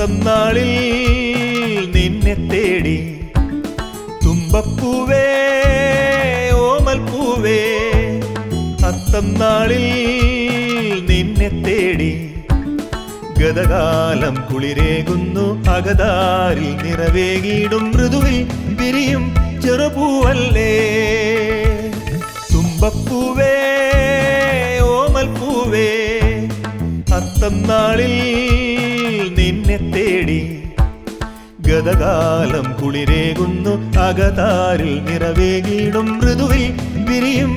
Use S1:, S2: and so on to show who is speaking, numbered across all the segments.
S1: അത്തം നാളിൽ നിന്നെ തേടി. തുമ്പപ്പൂവേ ഓമൽപ്പൂവേ അത്തന്നാളിൽ അത്തം നിന്നെ തേടി. ഗതകാലം കുളിരേകുന്നു അകതാരിൽ നിറവേകിയിടും മൃദുവിൽ വിരിയും ചെറുപൂവല്ലേ. തുമ്പപ്പൂവേ ഓമൽപ്പൂവേ പൂവേ അത്തം നാളിൽ ഗതകാലം കുളിരേകുന്നു അകതാരിൽ നിറവേകിടും മൃദുവിൽ വിരിയും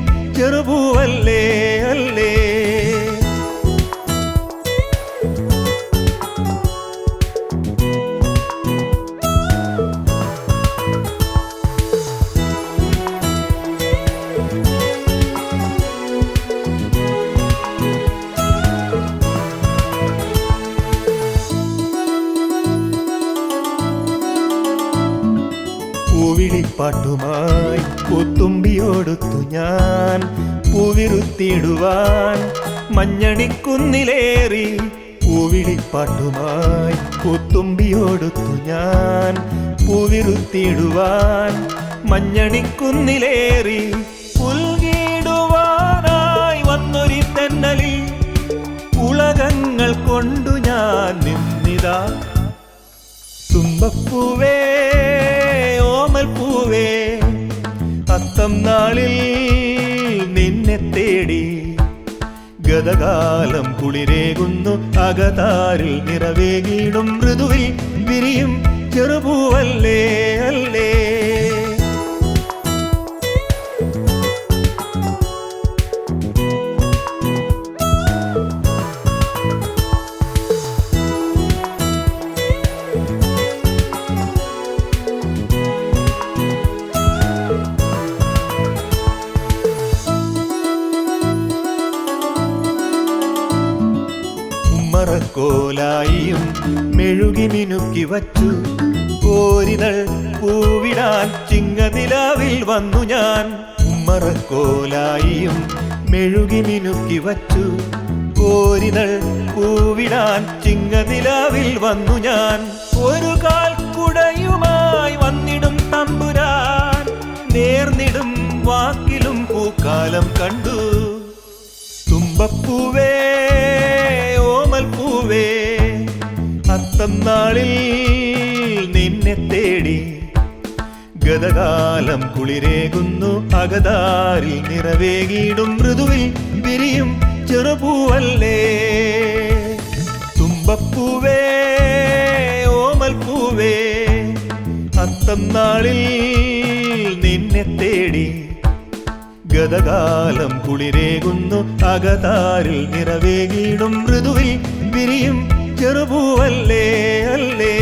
S1: പൂവിളിപ്പാട്ടുമായി പൂത്തുമ്പിയോടുത്തു ഞാൻ. പൂവിരുത്തിയിടുവാൻ മഞ്ഞണിക്കുന്നിലേറി പൂവിളിപ്പാട്ടുമായി പൂത്തുമ്പിയോടുത്തു ഞാൻ. പൂവിരുത്തിയിടുവാൻ മഞ്ഞണിക്കുന്നിലേറി പുൽകിടുവാനായി വന്നൊരു തെന്നലിൽ ഉളകങ്ങൾ കൊണ്ടു ഞാൻ നിന്നിതാ. തുമ്പപ്പൂവേ അത്തം നാളിൽ നിന്നെ തേടി ഗതകാലം കുളിരേകുന്നു അകതാരിൽ നിറവേകിടും മൃദുവിൽ വിരിയും ചെറുപൂവല്ലേ അല്ലേ? ഉമ്മറക്കോലായിയും മെഴുകി മിനുക്കി വച്ചു. കോരിതൾ പൂവിടാൻ ചിങ്ങനിലാവിൽ വന്നു ഞാൻ. ഉമ്മറക്കോലായിയും മെഴുകി മിനുക്കി വച്ചു. കോരിതൾ പൂവിടാൻ ചിങ്ങനിലാവിൽ വന്നു ഞാൻ. ഒരു കാൽ കുടയുമായി വന്നിടും തമ്പുരാൻ. നേർന്നിടും വാക്കിലും പൂക്കാലം കണ്ടു. തുമ്പപ്പൂവേ ഓമൽ അത്തന്നാളിൽ അത്തം നാളിൽ നിന്നെ തേടി ഗതകാലം കുളിരേകുന്നു അകതാരിൽ നിറവേകിയിടും മൃദുവിൽ വിരിയും ചെറുപൂവല്ലേ. തുമ്പപ്പൂവേ ഓമൽപ്പൂവേ അത്തന്നാളിൽ അത്തം നാളിൽ നിന്നെ തേടി ഗതകാലം കുളിരേകുന്നു അകതാരിൽ നിറവേകിയിടും മൃദുവിൽ വിരിയും ചെറുപൂവല്ലേ അല്ലേ?